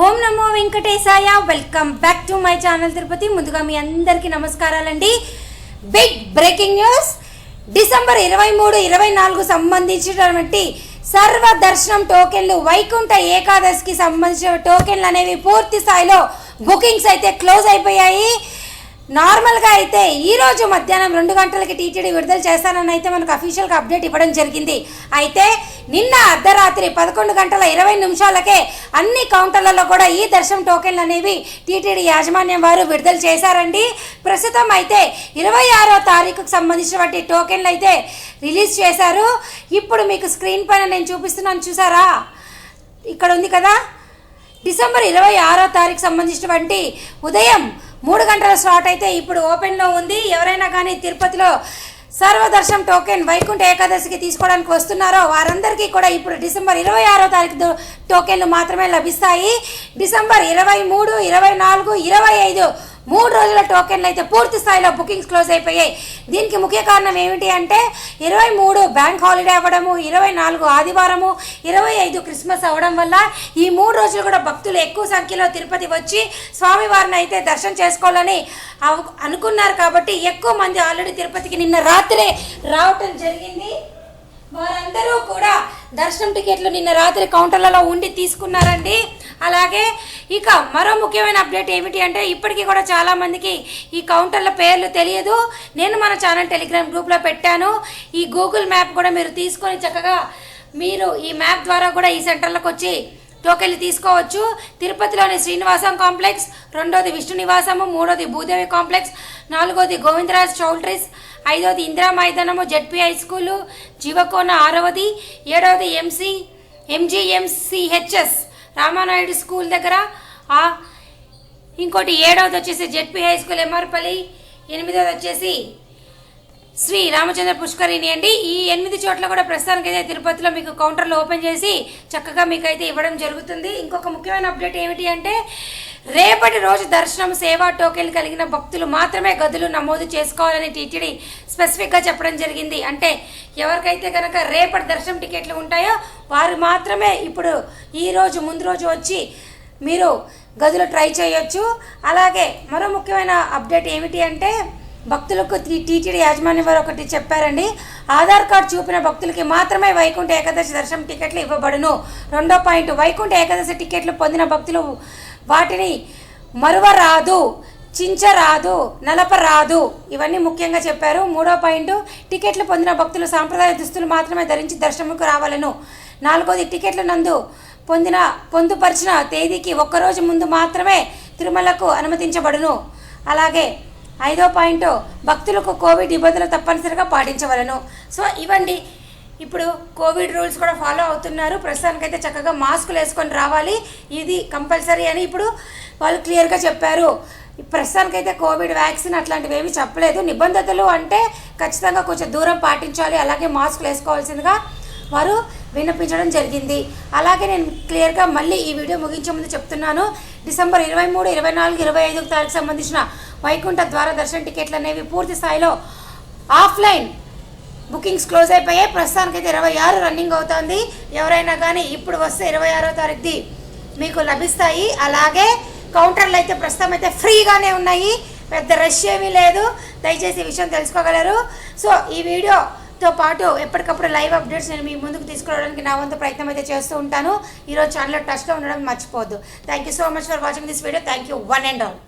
ఓం నమో వెంకటేశాయ. Welcome back to my channel Tirupati ముందుగా మీ అందరికీ నమస్కారాలండి. బిగ్ బ్రేకింగ్ న్యూస్ డిసెంబర్ ఇరవై మూడు ఇరవై నాలుగు సంబంధించినటువంటి సర్వ దర్శనం టోకెన్లు వైకుంఠ ఏకాదశికి సంబంధించిన టోకెన్లు అనేవి పూర్తి స్థాయిలో బుకింగ్స్ అయితే క్లోజ్ అయిపోయాయి. నార్మల్గా అయితే ఈ రోజు మధ్యాహ్నం రెండు గంటలకి టీటీడీ విడుదల చేస్తానని అయితే మనకు అఫీషియల్గా అప్డేట్ ఇవ్వడం జరిగింది. అయితే నిన్న అర్ధరాత్రి పదకొండు గంటల ఇరవై నిమిషాలకే అన్ని కౌంటర్లలో కూడా ఈ దర్శనం టోకెన్లు అనేవి టీటీడీ యాజమాన్యం వారు విడుదల చేశారండి. ప్రస్తుతం అయితే ఇరవై ఆరో తారీఖుకు సంబంధించినటువంటి టోకెన్లు అయితే రిలీజ్ చేశారు. ఇప్పుడు మీకు స్క్రీన్ పైన నేను చూపిస్తున్నాను చూసారా? ఇక్కడ ఉంది కదా? డిసెంబర్ ఇరవై ఆరో తారీఖు సంబంధించినటువంటి ఉదయం మూడు గంటల స్లాట్ అయితే ఇప్పుడు ఓపెన్లో ఉంది. ఎవరైనా కానీ తిరుపతిలో సర్వదర్శం టోకెన్ వైకుంఠ ఏకాదశికి తీసుకోవడానికి వస్తున్నారో వారందరికీ కూడా ఇప్పుడు డిసెంబర్ ఇరవై ఆరో తారీఖు టోకెన్లు మాత్రమే లభిస్తాయి. డిసెంబర్ ఇరవై మూడు ఇరవై నాలుగు ఇరవై ఐదు మూడు రోజుల టోకెన్లు అయితే పూర్తి స్థాయిలో బుకింగ్స్ క్లోజ్ అయిపోయాయి. దీనికి ముఖ్య కారణం ఏమిటి అంటే ఇరవై మూడు బ్యాంక్ హాలిడే అవ్వడము ఇరవై నాలుగు ఆదివారము ఇరవై ఐదు క్రిస్మస్ అవ్వడం వల్ల ఈ మూడు రోజులు కూడా భక్తులు ఎక్కువ సంఖ్యలో తిరుపతి వచ్చి స్వామివారిని అయితే దర్శనం చేసుకోవాలని అనుకున్నారు కాబట్టి ఎక్కువ మంది ఆల్రెడీ తిరుపతికి నిన్న రాత్రే రావటం జరిగింది. వారందరూ కూడా దర్శనం టికెట్లు నిన్న రాత్రి కౌంటర్లలో ఉండి తీసుకున్నారండి. అలాగే ఇక మరో ముఖ్యమైన అప్డేట్ ఏమిటి అంటే ఇప్పటికీ కూడా చాలామందికి ఈ కౌంటర్ల పేర్లు తెలియదు. నేను మన ఛానల్ టెలిగ్రామ్ గ్రూప్లో పెట్టాను. ఈ గూగుల్ మ్యాప్ కూడా మీరు తీసుకొని చక్కగా మీరు ఈ మ్యాప్ ద్వారా కూడా ఈ సెంటర్లకు వచ్చి టోకెన్లు తీసుకోవచ్చు. తిరుపతిలోని శ్రీనివాసం కాంప్లెక్స్ రెండోది విష్ణు నివాసము మూడోది భూదేవి కాంప్లెక్స్ నాలుగోది గోవిందరాజ్ చౌల్ట్రీస్ ఐదోది ఇందిరా మైదానము జెడ్పీ హై స్కూలు జీవకోన ఆరవది ఏడవది ఎంసీ ఎంజీఎంసీహెచ్ఎస్ రామానాయుడు స్కూల్ దగ్గర ఇంకోటి ఏడవది వచ్చేసి జెడ్పీ హై స్కూల్ ఎంఆర్పల్లి ఎనిమిదవది వచ్చేసి శ్రీ రామచంద్ర పుష్కరిణి అండి. ఈ ఎనిమిది చోట్ల కూడా ప్రస్తుతానికి అయితే తిరుపతిలో మీకు కౌంటర్లు ఓపెన్ చేసి చక్కగా మీకు అయితే ఇవ్వడం జరుగుతుంది. ఇంకొక ముఖ్యమైన అప్డేట్ ఏమిటి అంటే రేపటి రోజు దర్శనం సేవా టోకెన్లు కలిగిన భక్తులు మాత్రమే గదులు నమోదు చేసుకోవాలని టీటీడీ స్పెసిఫిక్గా చెప్పడం జరిగింది. అంటే ఎవరికైతే కనుక రేపటి దర్శనం టికెట్లు ఉంటాయో వారు మాత్రమే ఇప్పుడు ఈ రోజు ముందు రోజు వచ్చి మీరు గదులు ట్రై చేయొచ్చు. అలాగే మరో ముఖ్యమైన అప్డేట్ ఏమిటి అంటే భక్తులకు టీటీడీ యాజమాన్యం వారు ఒకటి చెప్పారండి ఆధార్ కార్డు చూపిన భక్తులకి మాత్రమే వైకుంఠ ఏకాదశి దర్శనం టికెట్లు ఇవ్వబడును. రెండో పాయింట్ వైకుంఠ ఏకాదశి టికెట్లు పొందిన భక్తులు వాటిని మరువరాదు చించరాదు నలపరాదు. ఇవన్నీ ముఖ్యంగా చెప్పారు. మూడో పాయింట్ టికెట్లు పొందిన భక్తులు సాంప్రదాయ దుస్తులు మాత్రమే ధరించి దర్శనముకు రావాలను. నాలుగోది టికెట్ల నందు పొందిన పొందుపరిచిన తేదీకి ఒక్కరోజు ముందు మాత్రమే తిరుమలకు అనుమతించబడును. అలాగే ఐదో పాయింట్ భక్తులకు కోవిడ్ నిబంధనలు తప్పనిసరిగా పాటించవలను. సో ఇవ్వండి. ఇప్పుడు కోవిడ్ రూల్స్ కూడా ఫాలో అవుతున్నారు. ప్రస్తుతానికైతే చక్కగా మాస్కులు వేసుకొని రావాలి. ఇది కంపల్సరీ అని ఇప్పుడు వాళ్ళు క్లియర్గా చెప్పారు. ప్రస్తుతానికైతే కోవిడ్ వ్యాక్సిన్ అట్లాంటివి ఏమీ చెప్పలేదు. నిబంధనలు అంటే ఖచ్చితంగా కొంచెం దూరం పాటించాలి. అలాగే మాస్కులు వేసుకోవాల్సిందిగా వారు విన్నపించడం జరిగింది. అలాగే నేను క్లియర్గా మళ్ళీ ఈ వీడియో ముగించే ముందు చెప్తున్నాను. డిసెంబర్ ఇరవై మూడు ఇరవై నాలుగు ఇరవై ఐదు తారీఖు సంబంధించిన వైకుంఠ ద్వార దర్శన టికెట్లు అనేవి పూర్తి స్థాయిలో ఆఫ్లైన్ బుకింగ్స్ క్లోజ్ అయిపోయాయి. ప్రస్తుతానికి అయితే ఇరవై ఆరు రన్నింగ్ అవుతుంది. ఎవరైనా కానీ ఇప్పుడు వస్తే ఇరవై ఆరో తారీఖుది మీకు లభిస్తాయి. అలాగే కౌంటర్లు అయితే ప్రస్తుతం అయితే ఫ్రీగానే ఉన్నాయి. పెద్ద రష్ ఏమీ లేదు. దయచేసి ఈ విషయం తెలుసుకోగలరు. సో ఈ వీడియోతో పాటు ఎప్పటికప్పుడు లైవ్ అప్డేట్స్ నేను మీ ముందుకు తీసుకురావడానికి నా వంతు ప్రయత్నం అయితే చేస్తూ ఉంటాను. ఈరోజు ఛానల్ టచ్లో ఉండడం మర్చిపోవద్దు. Thank you so much for watching this video thank you one and all